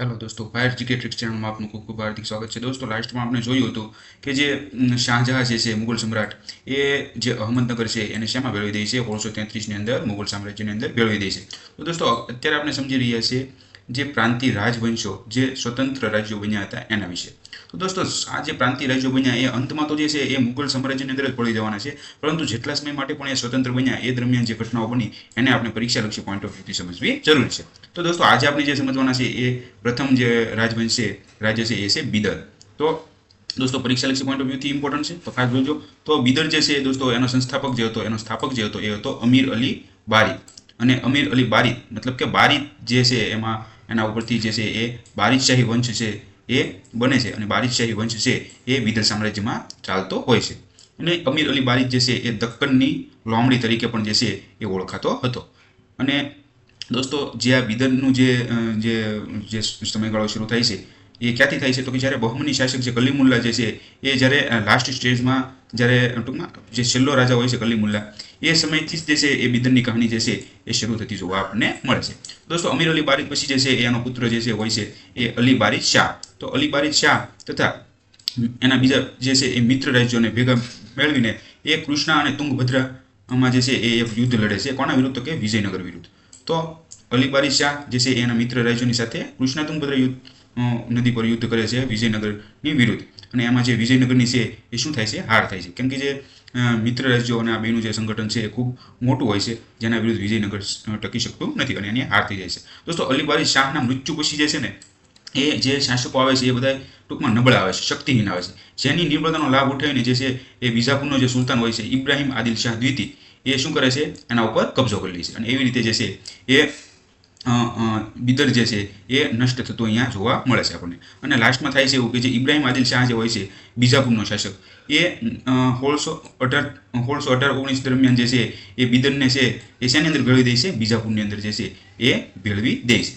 Hello દોસ્તો fire ticket tricks ચેનલમાં આપનું ખૂબ ખૂબ હાર્દિક સ્વાગત છે દોસ્તો લાસ્ટમાં આપણે જોયું હતું કે જે શાહજહાં જે છે મુઘલ સમ્રાટ એ જે અહમદનગર છે એને શેમાં ભેળવી દે છે ઓળસો તેત્રીસની અંદર મુગલ સામ્રાજ્યની અંદર ભેળવી દે છે તો દોસ્તો અત્યારે આપણે સમજી રહ્યા છીએ જે પ્રાંતિય રાજવંશો જે સ્વતંત્ર રાજ્યો બન્યા હતા એના વિશે તો દોસ્તો, આ જે પ્રાંતિય રાજ્યો બન્યા, એ અંતમાં તો જે છે, એ મુગલ સામ્રાજ્યની અંદર જ પડી જવાના છે. પરંતુ જેટલા સમય માટે પણ એ સ્વતંત્ર બન્યા, એ દરમિયાન જે ઘટનાઓ બની, એને આપણે પરીક્ષાલક્ષી પોઈન્ટ ઓફ વ્યૂથી સમજવી જરૂરી છે. તો દોસ્તો, આજે આપણે જે સમજવાના છે, એ પ્રથમ જે રાજવંશ છે રાજ્ય છે, એ છે બિદર તો દોસ્તો, પરીક્ષાલક્ષી પોઈન્ટ ઓફ વ્યૂથી ઇમ્પોર્ટન્ટ છે. તો ખાસ જોજો. તો બિદર જે છે દોસ્તો, એનો સંસ્થાપક જે હતો, એનો સ્થાપક જે હતો, એ હતો અમીર અલી બારી. અને અમીર અલી બારી, મતલબ કે બારી જે છે, એમાં એના ઉપરથી જે છે, એ બારીશાહી વંશ છે એ બને છે અને બારીદશાહી વંશ છે એ બિદર સામ્રાજ્યમાં ચાલતો હોય છે. અને અમીર અલી બારી જે છે એ દક્કનની લોમડી તરીકે પણ જે છે એ ઓળખાતો હતો. અને દોસ્તો, જે આ બિદરનું જે જે જે સમયગાળો શરૂ થાય છે, એ ક્યાંથી થાય છે? તો કે જ્યારે બહમની શાસક જે કલીમુલ્લા જે છે એ જ્યારે લાસ્ટ સ્ટેજમાં જ્યારે ટૂંકમાં જે છેલ્લો રાજા હોય છે કલીમુલ્લા એ સમયથી જ જે છે, એ બિદનની કહાની જે છે, એ શરૂ થતી જોવા આપણને મળે છે. દોસ્તો, અમીર અલી બારીદ પછી જે છે એનો પુત્ર જે છે, હોય છે, એ અલી બારીદ શાહ. તો અલી બારીદ શાહ તથા એના બીજા જે છે, એ મિત્ર રાજ્યોને ભેગા મેળવીને એ કૃષ્ણા અને તુંગભદ્રામાં જે છે, એ એક યુદ્ધ લડે છે. કોના વિરુદ્ધ તો કે વિજયનગર વિરુદ્ધ? તો અલીબારી શાહ જે છે એના મિત્ર રાજ્યોની સાથે કૃષ્ણા તુંગભદ્રા યુદ્ધ નદી પર યુદ્ધ કરે છે, વિજયનગરની વિરુદ્ધ. અને એમાં જે વિજયનગરની છે એ શું થાય છે? હાર થાય છે. કેમ કે જે મિત્ર રાજ્યો અને આ બેનું જે સંગઠન છે એ ખૂબ મોટું હોય છે, જેના વિરુદ્ધ વિજયનગર ટકી શકતું નથી અને એની હાર થઈ જાય છે. દોસ્તો, અલીબારી શાહના મૃત્યુ પછી જે છે ને, એ જે શાસકો આવે છે એ બધા ટૂંકમાં નબળા આવે છે, શક્તિહીન આવે છે. જેની નિર્બળતાનો લાભ ઉઠાવીને જે છે એ બીજાપુરનો જે સુલતાન હોય છે, ઇબ્રાહિમ આદિલ શાહ દ્વિતી, એ શું કરે છે? એના ઉપર કબજો કરી લે છે. અને એવી રીતે જે છે એ બિદર જે છે એ નષ્ટ થતો અહીંયા જોવા મળે છે આપણને. અને લાસ્ટમાં થાય છે એવું કે જે ઇબ્રાહિમ આદિલ શાહ જે હોય છે, બીજાપુરનો શાસક, એ સોળસો અઢાર સોળસો અઢાર ઓગણીસ દરમિયાન જે છે એ બિદરને છે એ શેની અંદર ભેળવી દે છે? બીજાપુરની અંદર જે છે એ ભેળવી દે છે.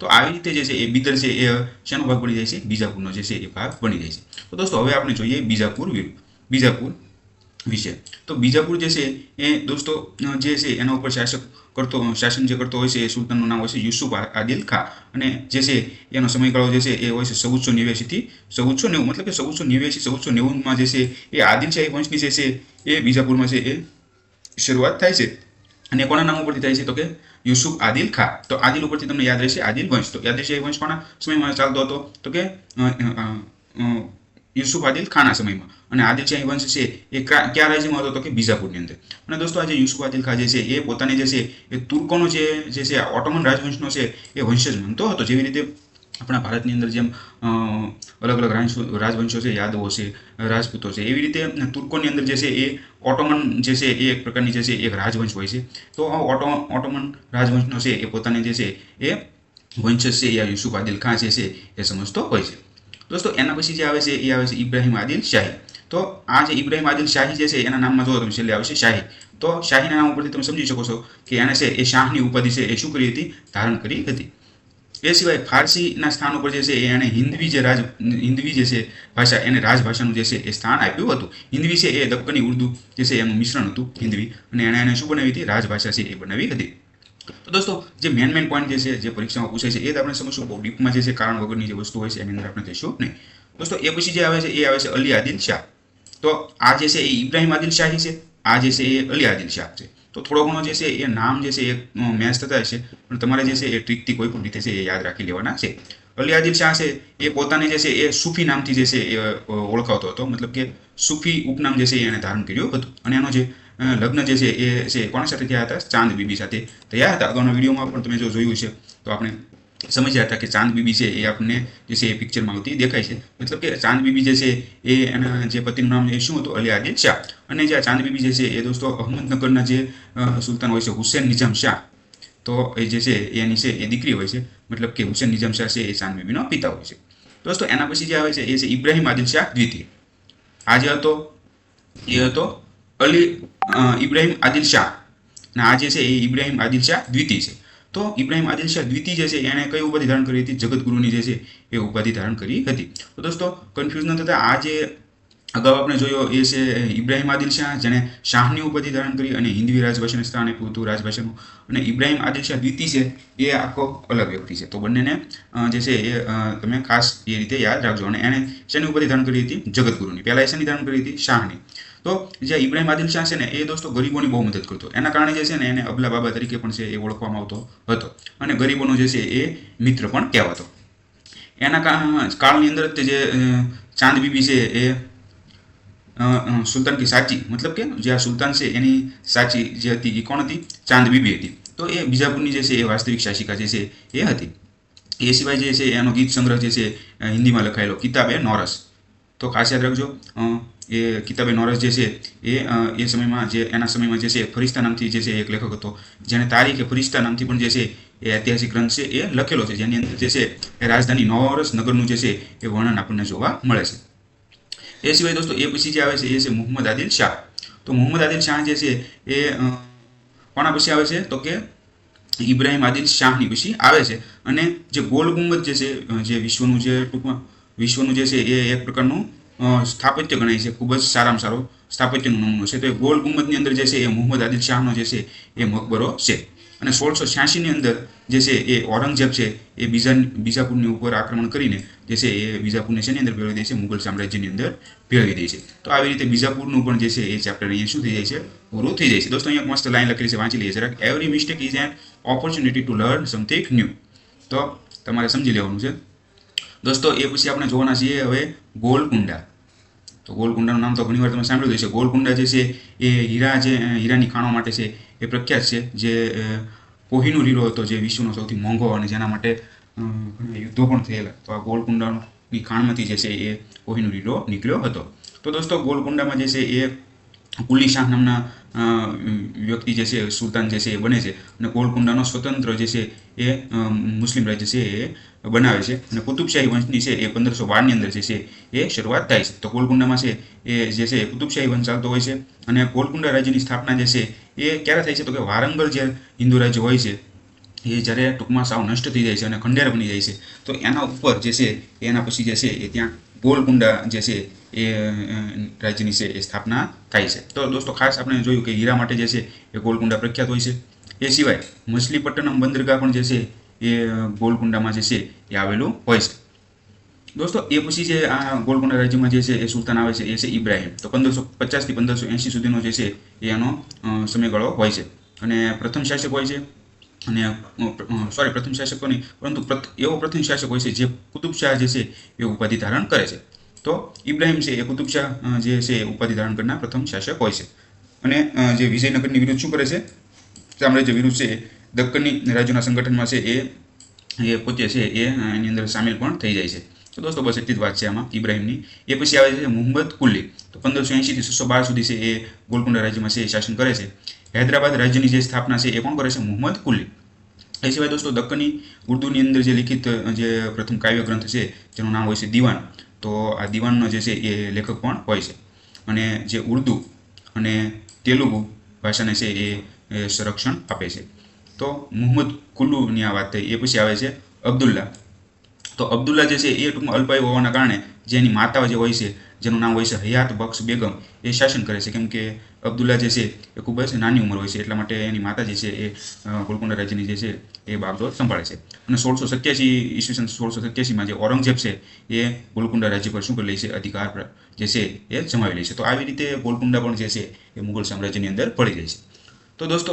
તો આવી રીતે જે છે એ બિદર છે એ શેનો ભાગ બની જાય છે? બીજાપુરનો જે છે એ ભાગ બની જાય છે. તો દોસ્તો, હવે આપણે જોઈએ બીજાપુર બીજાપુર વિશે. તો બીજાપુર જે છે એ દોસ્તો, જે છે એના ઉપર શાસક કરતો, શાસન જે કરતો હોય છે એ સુલતાનનું નામ હોય છે યુસુફ આદિલ ખા. અને જે છે એનો સમયગાળો જે છે એ હોય છે ચૌદસો નેવ્યાસીથી ચૌદસો નેવું, મતલબ કે ચૌદસો નેવ્યાસી ચૌદસો નેવુંમાં જે છે એ આદિલ શાહી વંશની જે છે એ બીજાપુરમાં છે એ શરૂઆત થાય છે. અને કોના નામ ઉપરથી થાય છે તો કે યુસુફ આદિલ ખા. તો આદિલ ઉપરથી તમને યાદ રહેશે આદિલ વંશ. તો યાદ રહેશે એ વંશ કોના સમયમાં ચાલતો હતો? તો કે યુસુફ આદિલ ખાના સમયમાં. અને આદિલ શાહી વંશ છે. એ ક્યા રાજ્યમાં હતો તો કે બીજાપુરની અંદર. અને દોસ્તો આજે યુસુફ આદિલ ખા જે છે, એ પોતાની જે છે, એ તુર્કોનો જે જે છે ઓટોમન રાજવંશનો છે, એ વંશજ માનતો હતો. જેવી રીતે આપણા ભારતની અંદર જેમ અલગ અલગ રાજવંશો રાજવંશો છે, યાદવો છે, રાજપૂતો છે, એવી રીતે તુર્કોની અંદર જે છે, એ ઓટોમન જે છે, એ એક પ્રકારની જે છે, એક રાજવંશ હોય છે. તો આ ઓટો, ઓટોમન રાજવંશનો છે, એ પોતાની જે છે, એ વંશજ છે યા યુસુફ આદિલ ખાં જે છે, એ સમજતો હોય છે. દોસ્તો, એના પછી જે આવે છે, એ આવે છે ઇબ્રાહિમ આદિલ શાહી. તો આ જે ઇબ્રાહિમ આદિલ શાહી જે છે, એના નામમાં જો તમે, છેલ્લે આવશે શાહી. તો શાહીના નામ ઉપરથી તમે સમજી શકો છો કે એને છે, એ શાહની ઉપાધિ છે, એ શું કરી હતી? ધારણ કરી હતી. એ સિવાય ફારસીના સ્થાન ઉપર જે છે એણે હિન્દવી જે રાજ, હિન્દવી જે છે ભાષા, એને રાજભાષાનું જે છે, એ સ્થાન આપ્યું હતું. હિન્દવી છે, એ દક્કની ઉર્દુ જે છે, એનું મિશ્રણ હતું, હિન્દવી. અને એણે એને શું બનાવી હતી? રાજભાષા છે, એ બનાવી હતી. તો દોસ્તો જે મેન મેન પોઈન્ટ જે છે જે પરીક્ષામાં પૂછાય છે એ જ આપણે સમજશું બહુ ડીપમાં જે છે કારણ વગરની જે વસ્તુ હોય છે એની અંદર આપણે જઈશું નહીં દોસ્તો એ પછી જે આવે છે એ આવે છે અલી આદિલ શાહ તો આ જે છે એ ઇબ્રાહિમ આદિલ શાહી છે આ જે છે એ અલી આદિલ શાહ છે તો થોડો ઘણો જે છે એ નામ જે છે એ મેચ થતા હશે પણ તમારે જે છે એ ટ્રીકથી કોઈ પણ રીતે છે એ યાદ રાખી લેવાના છે અલી આદિલ શાહ છે એ પોતાને જે છે એ સૂફી નામથી જે છે એ ઓળખાવતો હતો મતલબ કે સૂફી ઉપનામ જે છે એને ધારણ કર્યું હતું અને એનો જે લગ્ન જે છે, એ છે કોના સાથે થયા હતા? ચાંદ બીબી સાથે. થયા હતા અગાઉના વિડીયોમાં પણ તમે જો જોયું છે. તો આપણે સમજ્યા હતા કે ચાંદ બીબી છે એ આપણને જે છે એ પિક્ચરમાં આવતી દેખાય છે. મતલબ કે ચાંદ બીબી જે છે એ એના જે પતિનું નામ એ શું હતું? અલી આદિલ શાહ. અને જે આ ચાંદ બીબી જે છે એ દોસ્તો અહમદનગરના જે સુલતાન હોય છે, હુસેન નિઝામ શાહ. તો એ જે છે એની છે એ દીકરી હોય છે. મતલબ કે હુસેન નિઝામ શાહ છે એ ચાંદ બીબીનો પિતા હોય છે. દોસ્તો એના પછી જે આવે છે એ છે ઇબ્રાહિમ આદિલ શાહ દ્વિતીય. આ જે હતો, એ હતો અલી ઇબ્રાહિમ આદિલ શાહ. અને આ જે છે એ ઇબ્રાહિમ આદિલ શાહ દ્વિતીય છે. તો ઇબ્રાહિમ આદિલ શાહ દ્વિતીય જે છે એણે કઈ ઉપાધિ ધારણ કરી હતી? જગતગુરુની જે છે, એ ઉપાધિ ધારણ કરી હતી. તો દોસ્તો કન્ફ્યુઝ ન થતા આ જે અગાઉ આપણે જોયો એ છે ઇબ્રાહિમ આદિલ શાહ, જેણે શાહની ઉપાધિ ધારણ કરી અને હિન્દવી રાજભાષાને સ્થાન પૂરતું રાજભાષાનું. અને ઇબ્રાહિમ આદિલ શાહ દ્વિતીય છે, એ આખો અલગ વ્યક્તિ છે. તો બંનેને જે છે એ તમે ખાસ એ રીતે યાદ રાખજો. અને એણે શેની ઉપાધિ ધારણ કરી હતી? જગતગુરુની પહેલાં એ શેની ધારણ કરી હતી? શાહની. તો જે ઇબ્રાહિમ આદિલ શાહ છે ને, એ દોસ્તો ગરીબોની બહુ મદદ કરતો. એના કારણે જે છે ને, એને અબલા બાબા તરીકે પણ છે એ ઓળખવામાં આવતો હતો. અને ગરીબોનો જે છે એ મિત્ર પણ કહેવાતો. એના કાળની અંદર જ ચાંદ બીબી છે એ સુલતાન કી સાચી, મતલબ કે જે આ સુલતાન છે એની સાચી જે હતી એ કોણ હતી? ચાંદ બીબી હતી. તો એ બીજાપુરની જે છે એ વાસ્તવિક શાસિકા જે છે એ હતી. એ સિવાય જે છે એનો ગીત સંગ્રહ જે છે હિન્દીમાં લખાયેલો, કિતાબ એ નોરસ. તો ખાસ યાદ રાખજો એ કિતાબે નોરસ જે છે, એ એ સમયમાં જે, એના સમયમાં જે છે ફરિસ્તા નામથી જે છે, એક લેખક હતો. જેને તારીખ ફરિસ્તા નામથી પણ જે છે, એ ઐતિહાસિક ગ્રંથ છે, એ લખેલો છે. જેની અંદર જે છે, એ રાજધાની નોરસ નગરનું જે છે, એ વર્ણન આપણને જોવા મળે છે. એ સિવાય દોસ્તો, એ પછી જે આવે છે, એ છે મોહમ્મદ આદિલ શાહ. તો મોહમ્મદ આદિલ શાહ જે છે, એ કોના પછી આવે છે? તો કે ઇબ્રાહિમ આદિલ શાહની પછી આવે છે. અને જે ગોલ ગુંબદ જે છે જે વિશ્વનું જે ટૂંકમાં વિશ્વનું જે છે એ એક પ્રકારનું સ્થાપત્ય ગણાય છે. ખૂબ જ સારામાં સારો સ્થાપત્યનો નમૂનો છે. તો એ ગોલ ગુંબદની અંદર જે છે એ મોહમ્મદ આદિલ શાહનો જે છે એ મકબરો છે. અને સોળસો છ્યાસીની અંદર જે છે એ ઔરંગઝેબ છે એ બીજા બીજાપુરની ઉપર આક્રમણ કરીને જે છે એ બીજાપુરને શેની અંદર ભેળવી દે છે? મુગલ સામ્રાજ્યની અંદર ભેળવી દે છે. તો આવી રીતે બીજાપુરનું પણ જે છે એ ચેપ્ટર અહીંયા શું થઈ જાય છે? પૂરું થઈ જાય છે. દોસ્તો, અહીંયા મસ્ત લાઈન લખેલી છે, વાંચી લઈએ જરાક. Every mistake is an opportunity to learn something new તો તમારે સમજી લેવાનું છે. દોસ્તો, એ પછી આપણે જોવાના છીએ હવે ગોલકુંડા. તો ગોલકુંડાનું નામ તો ઘણીવાર તમે સાંભળ્યું છે ગોલકુંડા જે છે, એ હીરા જે હીરાની ખાણો માટે છે, એ પ્રખ્યાત છે. જે કોહિનૂર હીરો હતો, જે વિશ્વનો સૌથી મોંઘો અને જેના માટે ઘણા યુદ્ધો પણ થયેલા. તો આ ગોલકુંડાની ખાણમાંથી જે છે, એ કોહિનૂર હીરો નીકળ્યો હતો. તો દોસ્તો, ગોલકુંડામાં જે છે, એ કુલી શાહ નામના વ્યક્તિ જે છે, સુલતાન જે છે એ બને છે. અને ગોલકુંડાનો સ્વતંત્ર જે છે એ મુસ્લિમ રાજ્ય છે એ બનાવે છે. અને કુતુબશાહી વંશની છે એ પંદરસો બારની અંદર જે છે એ શરૂઆત થાય છે. તો ગોલકુંડામાં છે એ જે છે કુતુબશાહી વંશ ચાલતો હોય છે. અને ગોલકુંડા રાજ્યની સ્થાપના જે છે એ ક્યારે થાય છે તો કે વારંગર જે હિન્દુ રાજ્ય હોય છે, એ જ્યારે ટૂંકમાં સાવ નષ્ટ થઈ જાય છે અને ખંડેર બની જાય છે. તો એના ઉપર જે છે, એના પછી જે છે એ ત્યાં ગોલકુંડા જે છે એ રાજ્યની છે એ સ્થાપના થાય છે. તો દોસ્તો ખાસ આપણે જોયું કે હીરા માટે જે છે એ ગોલકુંડા પ્રખ્યાત હોય છે. એ સિવાય મછલીપટ્ટનમ બંદરગાહ પણ જે છે એ ગોલકુંડામાં જે છે એ આવેલું હોય છે. દોસ્તો એ પછી જે આ ગોલકુંડા રાજ્યમાં જે છે એ સુલતાન આવે છે એ છે ઇબ્રાહિમ. તો પંદરસો પચાસથી પંદરસો એંશી સુધીનો જે છે એ એનો સમયગાળો હોય છે. અને પ્રથમ શાસક હોય છે અને સોરી પ્રથમ શાસકોની પરંતુ એવો પ્રથમ શાસક હોય છે જે કુતુબ શાહ જે છે એ ઉપાધિ ધારણ કરે છે. તો ઇબ્રાહિમ છે એ કુતુબ શાહ જે છે એ ઉપાધિ ધારણ કરનાર પ્રથમ શાસક હોય છે. અને જે વિજયનગરની વિરુદ્ધ શું કરે છે? સામ્રાજ્ય વિરુદ્ધ છે એ દક્કનની રાજ્યોના સંગઠનમાં છે એ એ પોતે છે એ એની અંદર સામેલ પણ થઈ જાય છે. તો દોસ્તો બસ એટલી જ વાત છે આમાં ઇબ્રાહિમની. એ પછી આવે છે મુહમ્મદ કુલ્લી. તો પંદરસો એંશીથી સો બાર સુધી છે એ ગોલકુંડા રાજ્યમાં છે એ શાસન કરે છે. હૈદરાબાદ રાજ્યની જે સ્થાપના છે એ કોણ કરે છે? મુહમ્મદ કુલ્લી. એ સિવાય દોસ્તો દક્કની ઉર્દુની અંદર જે લિખિત જે પ્રથમ કાવ્ય ગ્રંથ છે, જેનું નામ હોય છે દિવાન. તો આ દિવાનનો જે છે એ લેખક પણ હોય છે. અને જે ઉર્દુ અને તેલુગુ ભાષાને છે એ સંરક્ષણ આપે છે. તો મુહમ્મદ કુલ્લુની આ વાત થઈ, એ પછી આવે છે અબ્દુલ્લા. તો અબ્દુલ્લા જે છે એ ટૂંકમાં અલ્પાયુ હોવાના કારણે જે એની માતા જે હોય છે, જેનું નામ હોય છે હયાત બક્ષ બેગમ, એ શાસન કરે છે. કેમ કે અબ્દુલ્લા જે છે એ ખૂબ જ નાની ઉંમર હોય છે, એટલા માટે એની માતા જે છે એ ગોલકુંડા રાજ્યની જે છે એ બાગડોર સંભાળે છે. અને સોળસો સત્યાસી ઈસવીસન સોળસો સત્યાસીમાં જે ઔરંગઝેબ છે એ ગોલકુંડા રાજ્ય પર શું કરી લે છે, અધિકાર જે છે એ જમાવી લે છે. તો આવી રીતે ગોલકુંડા પણ જે છે એ મુઘલ સામ્રાજ્યની અંદર પડી જાય છે. તો દોસ્તો,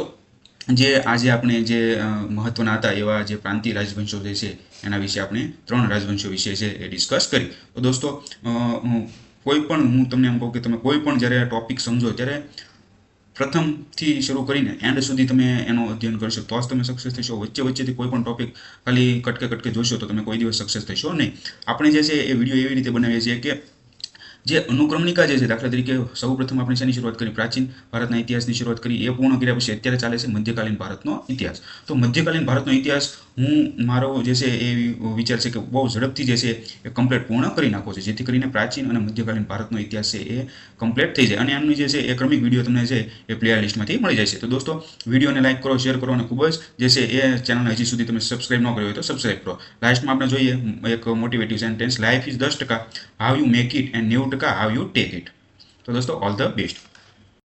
જે આજે આપણે જે મહત્વના હતા એવા જે પ્રાંતીય રાજવંશો જે છે, એના વિશે આપણે ત્રણ રાજવંશો વિશે છે એ ડિસ્કસ કરી. તો દોસ્તો હું કોઈ પણ હું તમને એમ કહું કે તમે કોઈ પણ જ્યારે ટોપિક સમજો ત્યારે પ્રથમથી શરૂ કરીને એન્ડ સુધી તમે એનો અધ્યયન કરશો તો જ તમે સક્સેસ થશો. વચ્ચે વચ્ચેથી કોઈ પણ ટોપિક ખાલી કટકે કટકે જોશો તો તમે કોઈ દિવસ સક્સેસ થશો નહીં. આપણે જે છે એ વીડિયો એવી રીતે બનાવીએ છીએ કે જે અનુક્રમણિકા જે છે, દાખલા તરીકે સૌપ્રથમ આપણે શેની શરૂઆત કરી? પ્રાચીન ભારતના ઇતિહાસની શરૂઆત કરી. એ પૂર્ણ કર્યા પછી અત્યારે ચાલે છે મધ્યકાલીન ભારતનો ઇતિહાસ. તો મધ્યકાલીન ભારતનો ઇતિહાસ હું મારો જે છે, એ વિચાર છે કે બહુ ઝડપથી જે છે, એ કમ્પ્લીટ પૂર્ણ કરી નાખો છે. જેથી કરીને પ્રાચીન અને મધ્યકાલીન ભારતનો ઇતિહાસ છે, એ કમ્પ્લીટ થઈ જાય. અને આમની જે છે, એ ક્રમિક વીડિયો તમને છે, એ પ્લેયર લિસ્ટમાંથી મળી જાય છે. તો દોસ્તો, વિડીયોને લાઇક કરો શેર કરો અને ખૂબ જ જે છે, એ ચેનલને હજી સુધી તમે સબસ્ક્રાઇબ ન કર્યો હોય તો સબસ્ક્રાઇબ કરો. લાસ્ટમાં આપણે જોઈએ, એક મોટિવેટિવ સેન્ટેન્સ લાઈફ ઇઝ દસ ટકા. How you make it and નેવું ટકા હાવ યુ ટેક ઇટ તો દોસ્તો ઓલ ધ બેસ્ટ